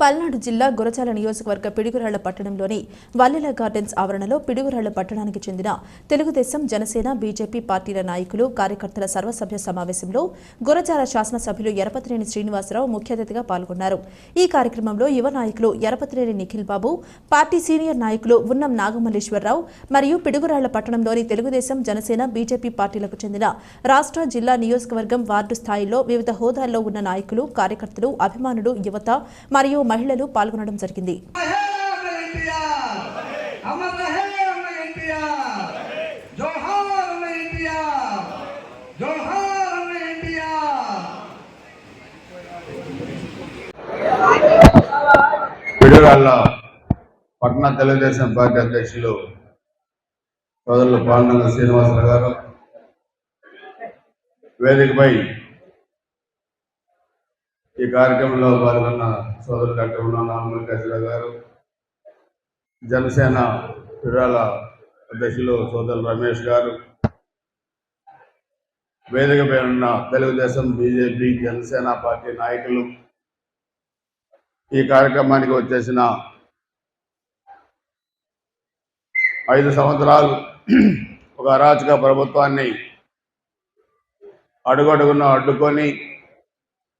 పల్నాడు జిల్లా గురచాల నియోజకవర్గ పిడుగురాళ్ళ పట్టణంలోని వల్లెల గార్డెన్స్ ఆవరణలో పిడుగురాళ్ళ పట్టణానికి చెందిన తెలుగుదేశం జనసేన బీజేపీ పార్టీల నాయకులు కార్యకర్తల సర్వసభ్య సమావేశంలో గురజాల శాసనసభ్యులు ఎరపతినేని శ్రీనివాసరావు ముఖ్య అతిథిగా పాల్గొన్నారు. ఈ కార్యక్రమంలో యువ నాయకులు ఎరపతినేని నిఖిల్ బాబు పార్టీ సీనియర్ నాయకులు ఉన్నం నాగమల్లేశ్వరరావు మరియు పిడుగురాళ్ళ పట్టణంలోని తెలుగుదేశం జనసేన బీజేపీ పార్టీలకు చెందిన రాష్ట్ర జిల్లా నియోజకవర్గం వార్డు స్థాయిలో వివిధ హోదాల్లో ఉన్న నాయకులు కార్యకర్తలు అభిమానులు యువత మరియు మహిళలు పాల్గొనడం జరిగింది. పట్నా తెలుగుదేశం పార్టీ అధ్యక్షులు సోదరులు పాండవ శ్రీనివాసరావు గారు వేదికపై ఈ కార్యక్రమంలో పాల్గొన్న సోదరు డాక్టర్ ఉన్న నామల్కేశ్వరరావు గారు జనసేన పిడుగాల అధ్యక్షులు సోదరు రమేష్ గారు వేదికపై ఉన్న తెలుగుదేశం బీజేపీ జనసేన పార్టీ నాయకులు. ఈ కార్యక్రమానికి వచ్చేసిన ఐదు సంవత్సరాలు ఒక అరాచక ప్రభుత్వాన్ని అడుగడుగున అడ్డుకొని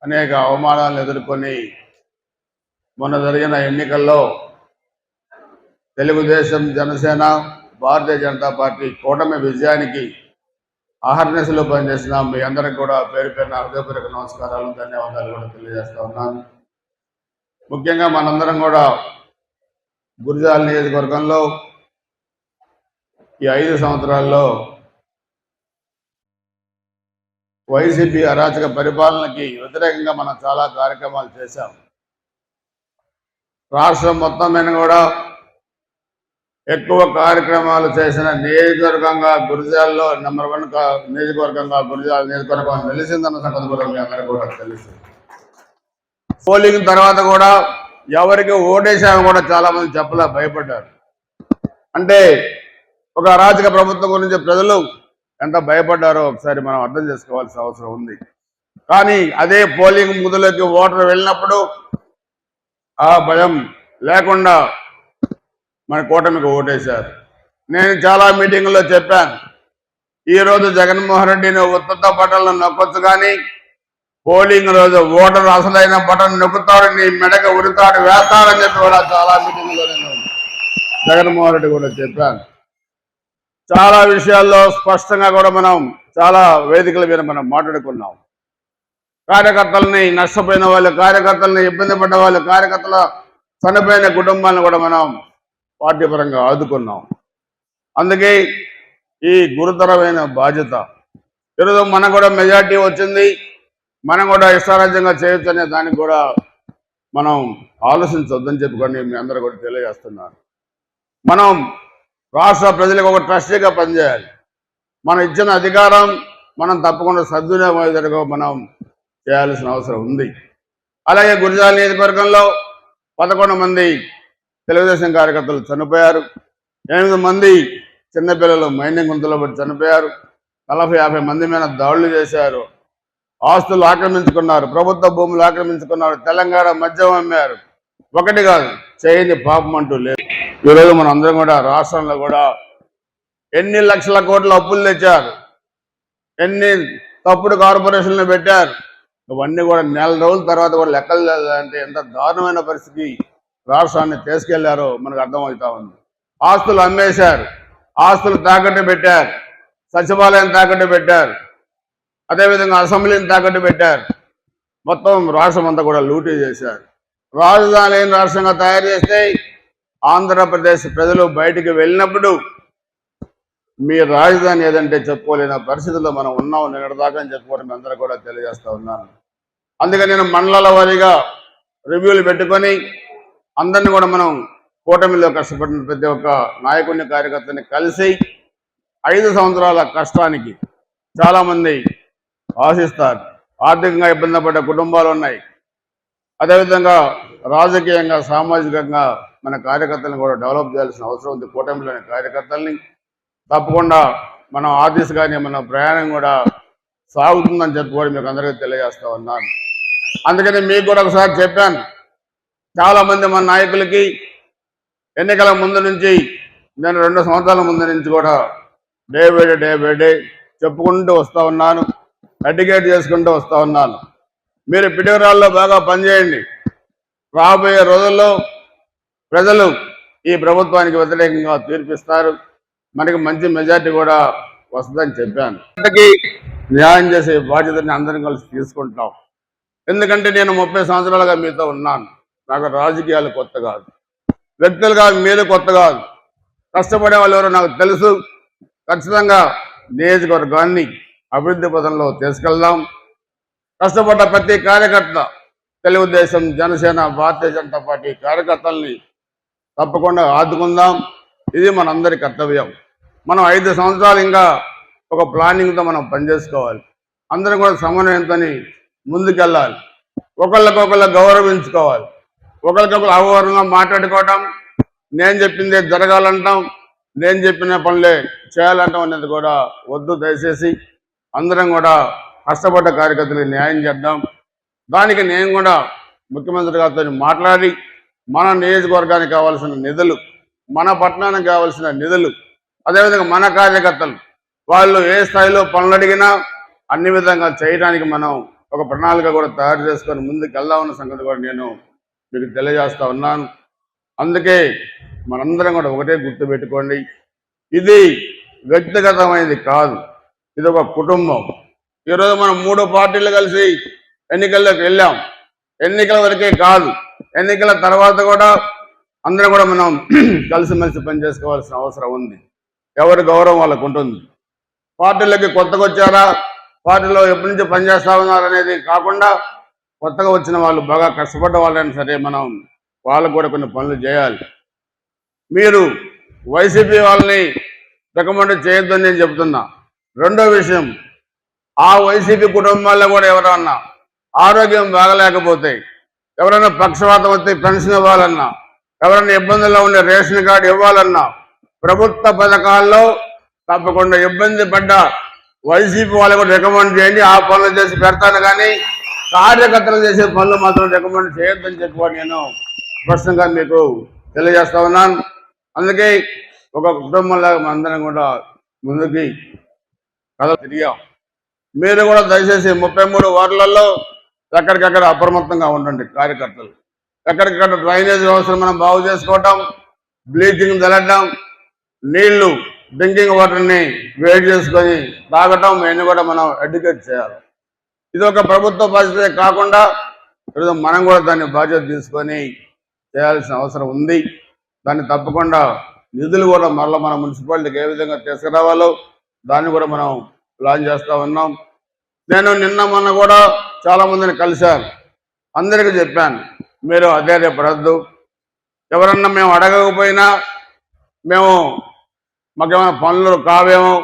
అనేక అవమానాలను ఎదుర్కొని మొన్న జరిగిన ఎన్నికల్లో తెలుగుదేశం జనసేన భారతీయ జనతా పార్టీ కూటమి విజయానికి అహర్నిశలు పనిచేసిన మీ అందరికి కూడా పేరు పేరున హృదయపూర్వక నమస్కారాలు ధన్యవాదాలు కూడా తెలియజేస్తా ఉన్నాను. ముఖ్యంగా మనందరం కూడా గురిజాల నియోజకవర్గంలో ఈ ఐదు సంవత్సరాల్లో వైసీపీ అరాచక పరిపాలనకి వ్యతిరేకంగా మనం చాలా కార్యక్రమాలు చేశాం. రాష్ట్రం మొత్తం మీద కూడా ఎక్కువ కార్యక్రమాలు చేసిన నియోజకవర్గంగా గురిజాల్లో నెంబర్ వన్ నియోజకవర్గంగా గురిజాల నియోజకవర్గం తెలిసిందన్న సంగతి కూడా మీ అందరికీ కూడా తెలుసు. పోలింగ్ తర్వాత కూడా ఎవరికి ఓటేసామని కూడా చాలా మంది చెప్పలే భయపడ్డారు. అంటే ఒక అరాచక ప్రభుత్వం గురించి ప్రజలు ఎంత భయపడ్డారో ఒకసారి మనం అర్థం చేసుకోవాల్సిన అవసరం ఉంది. కానీ అదే పోలింగ్ ముదులోకి ఓటర్ వెళ్ళినప్పుడు ఆ భయం లేకుండా మన కూటమికి ఓటేశారు. నేను చాలా మీటింగుల్లో చెప్పాను. ఈరోజు జగన్మోహన్ రెడ్డిని ఉత్త బటన్లు నొక్కొచ్చు కానీ పోలింగ్ రోజు ఓటర్ అసలైన బటన్ నొక్కుతాడు నీ మెడక ఉరితాడు వేస్తాడని చెప్పి కూడా చాలా మీటింగ్లో నేను జగన్మోహన్ రెడ్డి కూడా చెప్పాను. చాలా విషయాల్లో స్పష్టంగా కూడా మనం చాలా వేదికల మీద మనం మాట్లాడుకున్నాం. కార్యకర్తలని నష్టపోయిన వాళ్ళు కార్యకర్తల్ని ఇబ్బంది పడ్డ వాళ్ళు కార్యకర్తల చనిపోయిన కుటుంబాలను కూడా మనం పార్టీ పరంగా ఆదుకున్నాం. అందుకే ఈ గురుతరమైన బాధ్యత. ఈరోజు మనకు కూడా మెజార్టీ వచ్చింది. మనం కూడా ఇష్టారాజ్యంగా చేయొచ్చు అనే దానికి కూడా మనం ఆలోచించొద్దని చెప్పుకొని మీ అందరూ కూడా తెలియజేస్తున్నారు. మనం రాష్ట్ర ప్రజలకు ఒక ట్రస్టీగా పనిచేయాలి. మనం ఇచ్చిన అధికారం మనం తప్పకుండా సద్వినియోగం అయ్యేటట్టుగా మనం చేయాల్సిన అవసరం ఉంది. అలాగే గురిజాల నియోజకవర్గంలో పదకొండు మంది తెలుగుదేశం కార్యకర్తలు చనిపోయారు. ఎనిమిది మంది చిన్నపిల్లలు మైనింగ్ గుంతలో పడి చనిపోయారు. నలభై యాభై మంది మీద దాడులు చేశారు. ఆస్తులు ఆక్రమించుకున్నారు. ప్రభుత్వ భూములు ఆక్రమించుకున్నారు. తెలంగాణ మద్యం అమ్మారు. ఒకటి కాదు చేయని పాపం అంటూ లేదు. ఈరోజు మన అందరం కూడా రాష్ట్రంలో కూడా ఎన్ని లక్షల కోట్ల అప్పులు తెచ్చారు? ఎన్ని తప్పుడు కార్పొరేషన్లు పెట్టారు? ఇవన్నీ కూడా నెల రోజుల తర్వాత కూడా లెక్కలు లేదంటే ఎంత దారుణమైన పరిస్థితి రాష్ట్రాన్ని తీసుకెళ్ళారో మనకు అర్థమవుతా ఉంది. ఆస్తులు అమ్మేశారు. ఆస్తులు తాకట్టు పెట్టారు. సచివాలయం తాకట్టు పెట్టారు. అదేవిధంగా అసెంబ్లీని తాకట్టు పెట్టారు. మొత్తం రాష్ట్రం అంతా కూడా లూటీ చేశారు. రాజధాని లేని రాష్ట్రంగా తయారు చేస్తే ఆంధ్రప్రదేశ్ ప్రజలు బయటికి వెళ్ళినప్పుడు మీ రాజధాని ఏదంటే చెప్పుకోలేని పరిస్థితుల్లో మనం ఉన్నాం. నిన్నటిదాకా అని చెప్పుకోవడం మీ అందరూ కూడా తెలియజేస్తా ఉన్నాను. అందుకని నేను మండలాల వారీగా రివ్యూలు పెట్టుకొని అందరిని కూడా మనం కూటమిలో కష్టపడిన ప్రతి ఒక్క నాయకుడిని కార్యకర్తని కలిసి ఐదు సంవత్సరాల కష్టానికి చాలామంది ఆశిస్తారు. ఆర్థికంగా ఇబ్బంది పడ్డ కుటుంబాలు ఉన్నాయి. అదేవిధంగా రాజకీయంగా సామాజికంగా మన కార్యకర్తలను కూడా డెవలప్ చేయాల్సిన అవసరం ఉంది. కూటమిలోని కార్యకర్తల్ని తప్పకుండా మనం ఆ కానీ మన ప్రయాణం కూడా సాగుతుందని చెప్పి కూడా మీకు అందరికీ తెలియజేస్తా ఉన్నాను. అందుకని మీకు కూడా ఒకసారి చెప్పాను. చాలా మంది మన నాయకులకి ఎన్నికల ముందు నుంచి నేను రెండు సంవత్సరాల ముందు నుంచి కూడా day by day day by day చెప్పుకుంటూ వస్తూ ఉన్నాను. అడ్డికేట్ చేసుకుంటూ వస్తూ ఉన్నాను. మీరు పిడుగురాల్లో బాగా పనిచేయండి. రాబోయే రోజుల్లో ప్రజలు ఈ ప్రభుత్వానికి వ్యతిరేకంగా తీర్పిస్తారు. మనకి మంచి మెజార్టీ కూడా వస్తుందని చెప్పాను. అందరికీ న్యాయం చేసే బాధ్యతని అందరం కలిసి తీసుకుంటాం ఎందుకంటే నేను ముప్పై సంవత్సరాలుగా మీతో ఉన్నాను. నాకు రాజకీయాలు కొత్త కాదు. వ్యక్తులుగా మీరు కొత్త కాదు. కష్టపడే వాళ్ళు ఎవరో నాకు తెలుసు. ఖచ్చితంగా నియోజకవర్గాన్ని అభివృద్ధి పదంలో తీసుకెళ్దాం. కష్టపడ్డ ప్రతి కార్యకర్త తెలుగుదేశం జనసేన భారతీయ జనతా పార్టీ కార్యకర్తల్ని తప్పకుండా ఆదుకుందాం. ఇది మనందరి కర్తవ్యం. మనం ఐదు సంవత్సరాలు ఇంకా ఒక ప్లానింగ్తో మనం పనిచేసుకోవాలి అందరం కూడా సమన్వయంతో ముందుకెళ్ళాలి. ఒకళ్ళకొకళ్ళు గౌరవించుకోవాలి. ఒకరికొకరు అవగాహనగా మాట్లాడుకోవటం నేను చెప్పిందే జరగాలంటాం నేను చెప్పిన పనులే చేయాలంటాం అనేది కూడా వద్దు దయచేసి. అందరం కూడా కష్టపడ్డ కార్యకర్తలకు న్యాయం చేద్దాం. దానికి నేను కూడా ముఖ్యమంత్రి గారితో మాట్లాడి మన నియోజకవర్గానికి కావాల్సిన నిధులు మన పట్టణానికి కావాల్సిన నిధులు అదేవిధంగా మన కార్యకర్తలు. వాళ్ళు ఏ స్థాయిలో పనులు అడిగినా అన్ని విధంగా చేయడానికి మనం ఒక ప్రణాళిక కూడా తయారు చేసుకొని ముందుకు వెళ్దామన్న సంగతి కూడా నేను మీకు తెలియజేస్తా ఉన్నాను. అందుకే మనందరం కూడా ఒకటే గుర్తుపెట్టుకోండి ఇది వ్యక్తిగతమైనది కాదు. ఇది ఒక కుటుంబం. ఈరోజు మనం మూడు పార్టీలు కలిసి ఎన్నికల్లోకి వెళ్ళాం. ఎన్నికల వరకే కాదు. ఎన్నికల తర్వాత కూడా అందరం కూడా మనం కలిసిమెలిసి పనిచేసుకోవాల్సిన అవసరం ఉంది. ఎవరి గౌరవం వాళ్ళకు ఉంటుంది. పార్టీలకి కొత్తగా వచ్చారా? పార్టీలో ఎప్పటి నుంచి పనిచేస్తా ఉన్నారు అనేది కాకుండా కొత్తగా వచ్చిన వాళ్ళు బాగా కష్టపడ్డ వాళ్ళైనా సరే మనం వాళ్ళకు కూడా కొన్ని పనులు చేయాలి. మీరు వైసీపీ వాళ్ళని రికమెండ్ చేయొద్దని నేను చెప్తున్నా. రెండో విషయం ఆ వైసీపీ కుటుంబాల్లో కూడా ఎవరన్నా ఆరోగ్యం బాగలేకపోతే ఎవరైనా పక్షవాతం వస్తే పెన్షన్ ఇవ్వాలన్నా ఎవరైనా ఇబ్బందుల్లో ఉండే రేషన్ కార్డు ఇవ్వాలన్నా ప్రభుత్వ పథకాల్లో తప్పకుండా ఇబ్బంది పడ్డ వైసీపీ వాళ్ళు కూడా రికమెండ్ చేయండి. ఆ పనులు చేసి పెడతాను కానీ కార్యకర్తలు చేసే పనులు మాత్రం రికమెండ్ చేయొద్దని చెప్పి నేను స్పష్టంగా మీకు తెలియజేస్తా ఉన్నాను. అందుకే ఒక కుటుంబంలాగా అందరం కూడా ముందుకి కథ తిరిగాం. మీరు కూడా దయచేసి ముప్పై మూడు వార్డులలో ఎక్కడికక్కడ అప్రమత్తంగా ఉండండి కార్యకర్తలు. ఎక్కడికక్కడ డ్రైనేజ్ వ్యవస్థను మనం బాగు చేసుకోవటం బ్లీచింగ్ చల్లడం నీళ్ళు డ్రింకింగ్ వాటర్ని వేడి చేసుకొని తాగటం ఇవన్నీ కూడా మనం ఎడ్యుకేట్ చేయాలి. ఇది ఒక ప్రభుత్వ బాధ్యత కాకుండా ఈరోజు మనం కూడా దాన్ని బాధ్యత తీసుకొని చేయాల్సిన అవసరం ఉంది. దాన్ని తప్పకుండా నిధులు కూడా మరలా మన మున్సిపాలిటీకి ఏ విధంగా తీసుకురావాలో దాన్ని కూడా మనం ప్లాన్ చేస్తూ ఉన్నాం. నేను నిన్న మొన్న కూడా చాలా మందిని కలిశాను. అందరికీ చెప్పాను మీరు అధైర్యపడద్దు ఎవరన్నా మేము అడగకపోయినా మేము మాకేమైనా పనులు కావేమో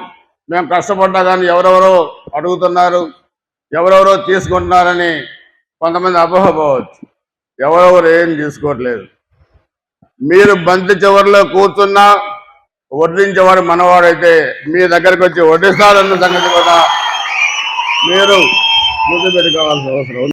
మేము కష్టపడ్డా కానీ ఎవరెవరో అడుగుతున్నారు ఎవరెవరో తీసుకుంటున్నారని కొంతమంది అపోహపోవచ్చు. ఎవరెవరు ఏం తీసుకోవట్లేదు. మీరు బంతి చివరిలో కూర్చున్నా వడ్డించేవాడు మనవాడైతే మీ దగ్గరికి వచ్చి వడ్డిస్తారన్న సంగతి కూడా మీరు గుర్తుపెట్టుకోవాల్సిన అవసరం